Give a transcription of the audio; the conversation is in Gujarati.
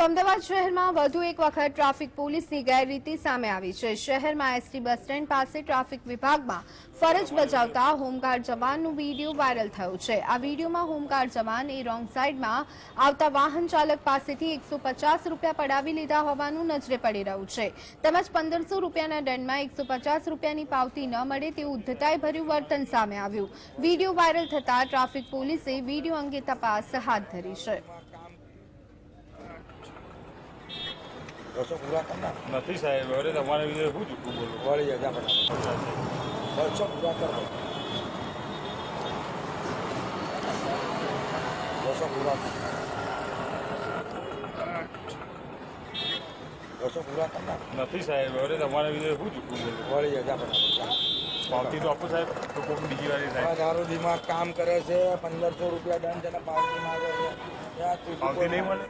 તો અમદાવાદ શહેરમાં વધુ એક વખત ટ્રાફિક પોલીસની ગેરરીતિ સામે આવી છે. શહેરમાં એસટી બસ સ્ટેન્ડ પાસે ટ્રાફિક વિભાગમાં ફરજ બજાવતા હોમગાર્ડ જવાનનું વીડિયો વાયરલ થયો છે. આ વિડીયોમાં હોમગાર્ડ જવાન એ રોંગ સાઈડમાં આવતા વાહન ચાલક પાસેથી એકસો રૂપિયા પડાવી લીધા હોવાનું નજરે પડી રહ્યું છે. તેમજ પંદરસો રૂપિયાના દંડમાં એકસો રૂપિયાની પાવતી ન મળે તેવું ઉદ્ધતાઈભર્યું વર્તન સામે આવ્યું. વીડિયો વાયરલ થતા ટ્રાફિક પોલીસે વીડિયો અંગે તપાસ હાથ ધરી છે. બસો પૂરા કરના નથી સાહેબ અરે તમારે વિશે શું ચૂકવું બોલું વળી જાય ફટાફટ બસો પૂરા કરો બસો પૂરા. બસો પૂરા કરના નથી સાહેબ હવે તમારે વિશે શું ચૂકવું બોલું વળી જાય ફટાફટ પાવતી તો આપો સાહેબ તો કોઈ બીજી વાર સાહેબ દારૂ દિમાગ કામ કરે છે પંદરસો રૂપિયા દંડ છે ને પાવતી માગે છે ત્યાં પાવતી નહીં મળે